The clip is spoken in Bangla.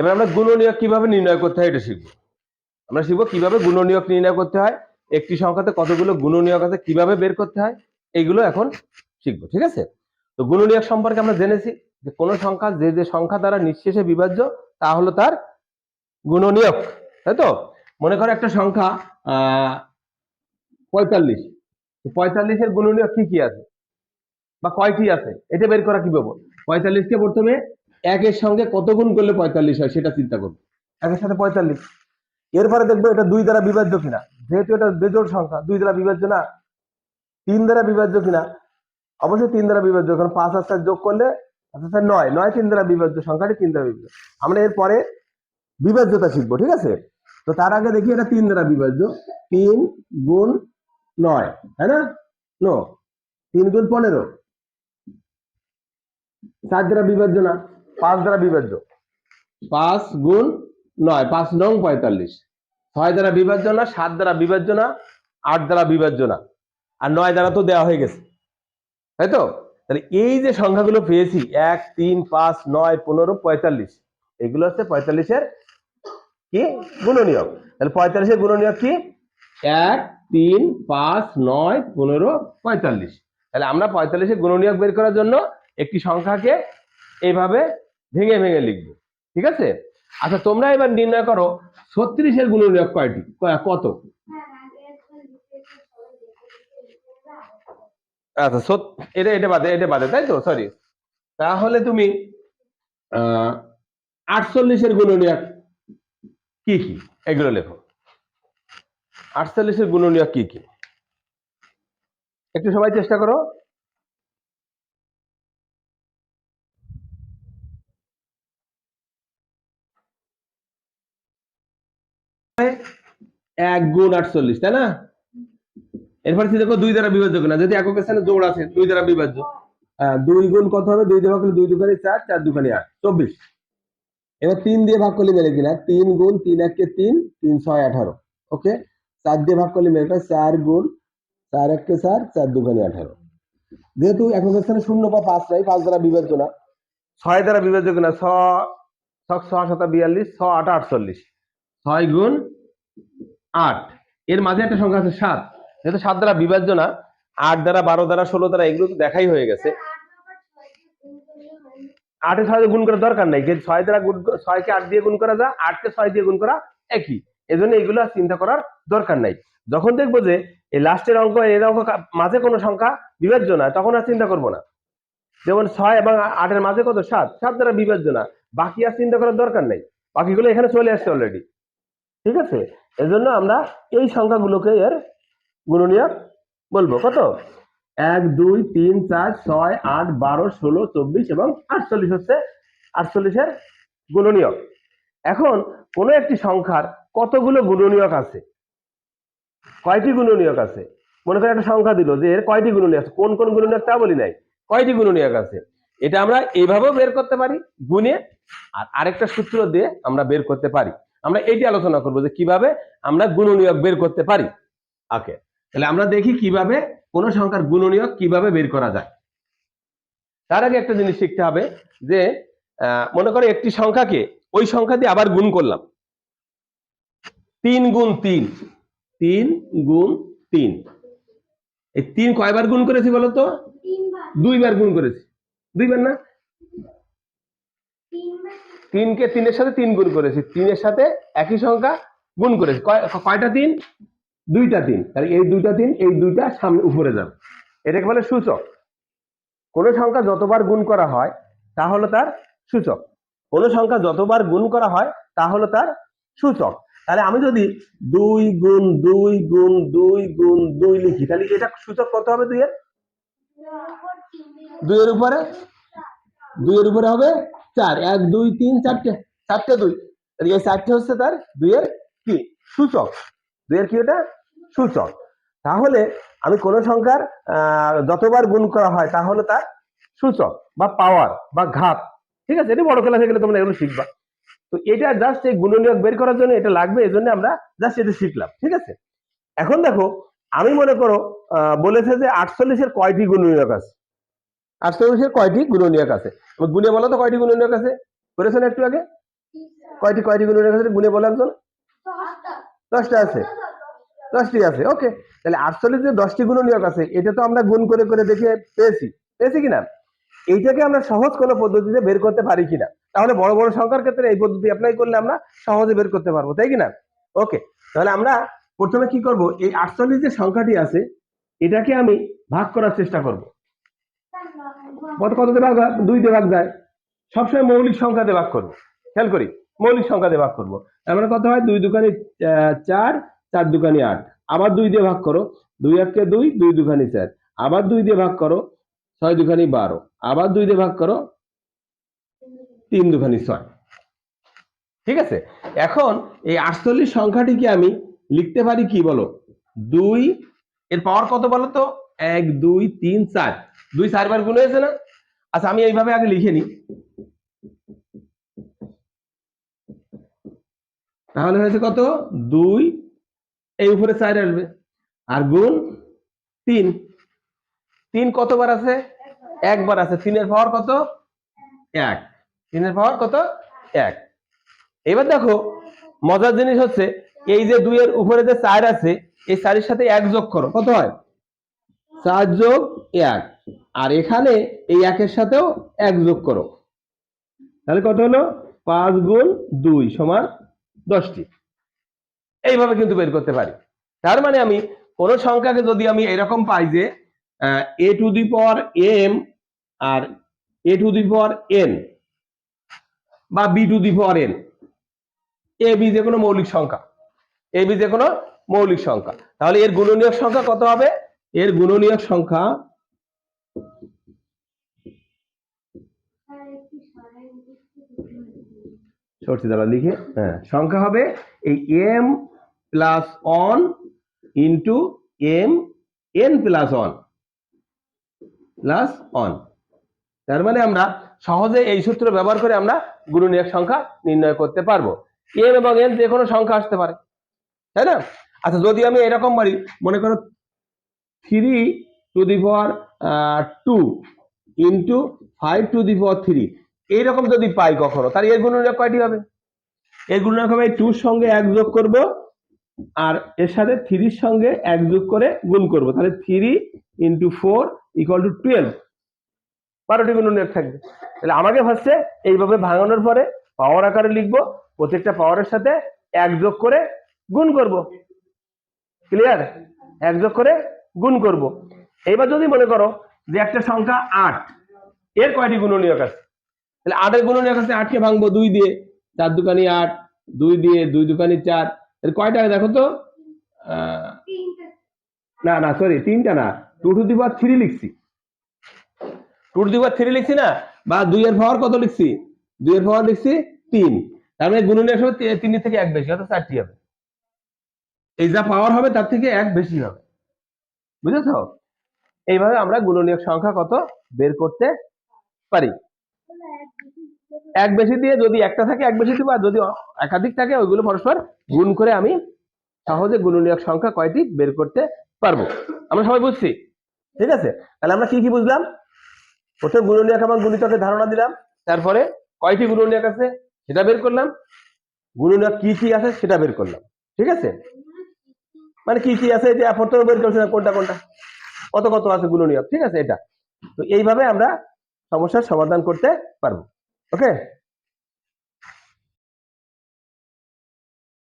এবার আমরা গুণনীয়ক কীভাবে নির্ণয় করতে হয় এটা শিখব। আমরা শিখব কীভাবে গুণনীয়ক নির্ণয় করতে হয়, একটি সংখ্যাতে কতগুলো গুণনীয়ক আছে, কীভাবে বের করতে হয়, এইগুলো এখন শিখব, ঠিক আছে? তো গুণনীয়ক সম্পর্কে আমরা জেনেছি যে কোনো সংখ্যা যে যে সংখ্যা দ্বারা নিঃশেষে বিভাজ্য, তা হলো তার গুণনীয়ক, তাই তো? মনে করো একটা সংখ্যা পঁয়তাল্লিশ পঁয়তাল্লিশের গুণনীয়ক কি কি আছে? বা কয়টি আছে? এটা বের করা কীভাবে পঁয়তাল্লিশকে প্রথমে একের সঙ্গে কত গুণ করলে পঁয়তাল্লিশ হয় সেটা চিন্তা করব একের সাথে পঁয়তাল্লিশ। এরপরে দেখব এটা দুই দ্বারা বিভাজ্য কিনা। যেহেতু এটা বেজোড় সংখ্যা, দুই দ্বারা বিভাজ্য না, তিন দ্বারা বিভাজ্য কিনা? অবশ্যই তিন দ্বারা বিভাজ্য, কারণ পাঁচ আর চার যোগ করলে নয় নয় তিন দ্বারা বিভাজ্য, সংখ্যাটি তিন দ্বারা বিভাজ্য। আমরা এরপরে বিভাজ্যতা শিখব, ঠিক আছে? তো তার আগে দেখি এটা তিন দ্বারা বিভাজ্য, তিন গুণ নয়, তাই না? নো, তিন গুণ পনেরো। চার দ্বারা বিভাজ্য না। পাঁচ দ্বারা বিভাজ্য। পাঁচ গুণ নয়, পাঁচ নং পঁয়তাল্লিশ। ছয় দ্বারা বিভাজ্য না, সাত দ্বারা বিভাজ্য না, আট দ্বারা বিভাজ্য না। আর নয় দ্বারা তো দেওয়া হয়ে গেছে। তাই তো? তাহলে এই যে সংখ্যাগুলো পেয়েছি, এক, তিন, পাঁচ, নয়, পনেরো, পঁয়তাল্লিশ, এগুলো হচ্ছে পঁয়তাল্লিশের কি? গুণনীয়ক। তাহলে পঁয়তাল্লিশের গুণনীয়ক কি? এক, তিন, পাঁচ, নয়, পনেরো, পঁয়তাল্লিশ। তাহলে আমরা পঁয়তাল্লিশের গুণনীয়ক বের করার জন্য একটি সংখ্যাকে এইভাবে ভেঙে ভেঙে লিখব, ঠিক আছে? আচ্ছা তোমরা এবার নির্ণয় করো ছত্রিশের গুণনীয়ক কয়টি? কত? আচ্ছা এটা এটা বাদে এটা বাদে, তাই তো? সরি তাহলে তুমি আটচল্লিশের গুণনীয়ক কি কি? এগুলো লেখো। আটচল্লিশের গুণনীয়ক কি কি? একটু সবাই চেষ্টা করো। এক গুণ আটচল্লিশ, তাই না? এরপর কি দেখো দুই দ্বারা বিভাজ্য কিনা, যদি একক স্থানে জোড় আছে দুই দ্বারা বিভাজ্য। দুই গুণ কত হবে? দুই দিয়ে ভাগ করলে দুই দুখানি চার চার দুখানি আট, চব্বিশ। এবার তিন দিয়ে ভাগ করলে মেলে কিনা? তিন গুণ তিন একে তিন তিন ছয় আঠারো, ওকে? চার দিয়ে ভাগ করলে মেলে? চার গুণ চার একে চার চার দুখানি আঠারো। যেহেতু একক স্থানে শূন্য বা পাঁচ নাই, পাঁচ দ্বারা বিভাজ্য না, ছয় দ্বারা বিভাজ্য কিনা? ছ ছ শত বিয়াল্লিশ, ছ, আট, আটচল্লিশ। ছয় গুণ আট। এর মাঝে একটা সংখ্যা আছে সাত। যেহেতু সাত দ্বারা বিভাজ্য না, আট দ্বারা বারো দ্বারা ষোলো দ্বারা এগুলো তো দেখাই হয়ে গেছে। আটে ছয় গুণ করার দরকার নাই। যে ছয় দ্বারা গুণ ছয়কে আট দিয়ে গুণ করা যায়, আটকে ছয় দিয়ে গুণ করা একই। এজন্য এগুলো আর চিন্তা করার দরকার নাই। যখন দেখব যে এই লাস্টের অঙ্ক, এর অঙ্ক মাঝে কোনো সংখ্যা বিভাজ্য না, তখন আর চিন্তা করব না। যেমন ছয় এবং আটের মাঝে কত? সাত। সাত দ্বারা বিভাজ্য না। বাকি আর চিন্তা করার দরকার নাই। বাকিগুলো এখানে চলে আসছে অলরেডি ঠিক আছে? এজন্য আমরা এই সংখ্যাগুলোকে এর গুণনীয়ক বলব। কত? এক, দুই, তিন, চার, ছয়, আট, বারো, ষোলো, চব্বিশ এবং আটচল্লিশ হচ্ছে আটচল্লিশের গুণনীয়ক। এখন কোনো একটি সংখ্যার কতগুলো গুণনীয়ক আছে? কয়টি গুণনীয়ক আছে? মনে করে একটা সংখ্যা দিল যে এর কয়টি গুণনীয়ক আছে? কোন কোন গুণনীয়ক তা বলি নাই। কয়টি গুণনীয়ক আছে? এটা আমরা এইভাবেও বের করতে পারি, গুণে, আর আরেকটা সূত্র দিয়ে আমরা বের করতে পারি। আমরা এটি আলোচনা করব যে কীভাবে আমরা গুণনীয়ক বের করতে পারি। ওকে তাহলে আমরা দেখি কীভাবে কোন সংখ্যার গুণনীয়ক কীভাবে বের করা যায়। তার আগে একটা জিনিস শিখতে হবে যে আহ, মনে করো একটি সংখ্যাকে ওই সংখ্যা দিয়ে আবার গুণ করলাম। তিন গুণ তিন তিন গুণ তিন। এই তিন কয়বার গুণ করেছি বলো তো? দুইবার গুণ করেছি। দুইবার না? তিনকে তিনের সাথে তিন গুণ করেছি। তিনের সাথে একই সংখ্যা গুণ করেছি। কয়- কয়টা তিন? দুইটা তিন। তাহলে এই দুইটা তিন, এই দুইটা সামনে উপরে যাবে। এটাকে বলে সূচক। কোন সংখ্যা যতবার গুণ করা হয়, তা হলো তার সূচক। কোন সংখ্যা যতবার গুণ করা হয়, তা হলো তার সূচক। তাহলে আমি যদি দুই গুণ দুই গুণ দুই গুণ দুই লিখি, তাহলে এটা সূচক কত হবে দুইয়ের? দুইয়ের উপরে? দুইয়ের উপরে হবে চার, এক, দুই, তিন, চারটে চারটে দুই। এই চারটে হচ্ছে তার দুইয়ের কি? সূচক। দুইয়ের কি ওটা সূচক। তাহলে আমি কোন সংখ্যার যতবার গুণ করা হয়, তাহলে তার সূচক বা পাওয়ার বা ঘাত। ঠিক আছে? এটা বড় ক্লাসে গেলে তোমরা এগুলো শিখবা। তো এটা জাস্ট এই গুণনীয়ক বের করার জন্য এটা লাগবে এই জন্য আমরা জাস্ট এটা শিখলাম। ঠিক আছে? এখন দেখো, আমি মনে করো বলেছে যে আটচল্লিশের কয়টি গুণনীয়ক আছে? আটচল্লিশের কয়টি গুণনীয়ক আছে? গুণে বলো তো কয়টি গুণনীয়ক আছে? করেছেন একটু আগে? কয়টি কয়টি গুণনীয়ক আছে? গুণে বলে একজন। দশটা আছে। দশটি আছে, ওকে। তাহলে আটচল্লিশ যে দশটি গুণনীয়ক আছে, এটা তো আমরা গুণ করে করে দেখে পেয়েছি। পেয়েছি কিনা? এইটাকে আমরা সহজ কোনো পদ্ধতিতে বের করতে পারি কিনা? তাহলে বড় বড় সংখ্যার ক্ষেত্রে এই পদ্ধতি অ্যাপ্লাই করলে আমরা সহজে বের করতে পারব, তাই কিনা? ওকে, তাহলে আমরা প্রথমে কি করব? এই আটচল্লিশ যে সংখ্যাটি আছে, এটাকে আমি ভাগ করার চেষ্টা করব। কত কত ভাগ? দুই দিয়ে ভাগ যায়। সবসময় মৌলিক সংখ্যা দিয়ে ভাগ করব। খেয়াল করি, মৌলিক সংখ্যা দিয়ে ভাগ করব। তার মানে কত হয়? দুই দুকানি চার চার দুকানি আট। আবার দুই দিয়ে ভাগ করো। দুই এককে দুই দুই দুখানি চার। আবার দুই দিয়ে ভাগ করো, ছয় দুখানি বারো। আবার দুই দিয়ে ভাগ করো, তিন দুখানি ছয়। ঠিক আছে? এখন এই আটচল্লিশ সংখ্যাটিকে আমি লিখতে পারি কি বলো? দুই, এর পাওয়ার কত বলো তো? এক, দুই, তিন, চার। দুই চারবার গুণ হয়েছে না? আচ্ছা আমি এইভাবে আগে লিখে নিই। তাহলে হয়েছে কত? দুই। এই উপরে চার আসবে। আর গুণ তিন। তিন কতবার আছে? একবার আছে। তিনের পাওয়ার কত? এক। তিনের পাওয়ার কত? এক। এবার দেখো, মজার জিনিস হচ্ছে, এই যে দুইয়ের উপরে যে চার আছে, এই চারের সাথে এক যোগ করো। কত হয়? চার যোগ এক। আর এখানে এই একের সাথেও এক যোগ করো। তাহলে কত হলো? পাঁচ গুণ দুই সমান দশটি। এইভাবে কিন্তু বের করতে পারি। তার মানে আমি কোন সংখ্যাকে যদি আমি এরকম পাই যে A to the power M R A to the power N বা B to the power N A B যে কোনো মৌলিক সংখ্যা এ বি যে কোনো মৌলিক সংখ্যা। তাহলে এর গুণনীয়ক সংখ্যা কত হবে? এর গুণনীয়ক সংখ্যা দাঁড়া লিখে হ্যাঁ সংখ্যা হবে এই M plus one into M N plus one plus one তার মানে আমরা সহজে এই সূত্র ব্যবহার করে আমরা গুণনীয়ক সংখ্যা নির্ণয় করতে পারব। এম এবং এন যে কোনো সংখ্যা আসতে পারে। তাই না? আচ্ছা যদি আমি এরকম বলি মনে করো three to the power two into five to the power three এইরকম যদি পাই কখনো, তাহলে এর গুণনীয়ক কয়টি হবে? এর গুণনীয়ক হবে টুর সঙ্গে এক যোগ করব, আর এর সাথে থ্রির সঙ্গে এক যোগ করে গুণ করব। তাহলে three into four equal to twelve বারোটি গুণনীয়ক থাকবে। তাহলে আমাকে ফার্স্টে এইভাবে ভাঙানোর পরে পাওয়ার আকারে লিখব, প্রত্যেকটা পাওয়ারের সাথে এক যোগ করে গুণ করব। ক্লিয়ার এক যোগ করে গুণ করব। এইবার যদি মনে করো যে একটা সংখ্যা আট, এর কয়টি গুণনীয়ক আছে? তাহলে আটের গুণনীয়ক আছে আটকে ভাঙবো দুই দিয়ে, চার দুকানি আট, দুই দিয়ে, দুই দুকানি চার কয়টা দেখো তো? না না সরি তিনটা না। Two to the power three লিখছি। Two to the power three লিখছি না? বা দুই এর পাওয়ার কত লিখছি? দুই এর পাওয়ার লিখছি তিন। তার মানে গুণনীয়ক হবে তি- তিনের থেকে এক বেশি, অর্থাৎ চারটি হবে। এই যা পাওয়ার হবে তার থেকে এক বেশি হবে। বুঝেছ? এইভাবে আমরা গুণনীয়ক সংখ্যা কত বের করতে পারি? এক বেশি দিয়ে যদি একটা থাকে, এক বেশি দিব যদি একাধিক থাকে, ওইগুলো পরস্পর গুণ করে আমি সহজে গুণনীয়ক সংখ্যা কয়টি বের করতে পারব? আমরা সবাই বুঝছি? ঠিক আছে? তাহলে আমরা কি কি বুঝলাম? প্রথমে গুণনীয়ক এবং গুণিতকের ধারণা দিলাম, তারপরে কয়টি গুণনীয়ক আছে সেটা বের করলাম, গুণনীয়ক কি কি আছে সেটা বের করলাম, ঠিক আছে? মানে কি কি আছে যে প্রথমে বের করছে না, কোনটা কোনটা? কত কত আছে গুণনীয়ক ঠিক আছে? এটা। তো এইভাবে আমরা সমস্যার সমাধান করতে পারব। ওকে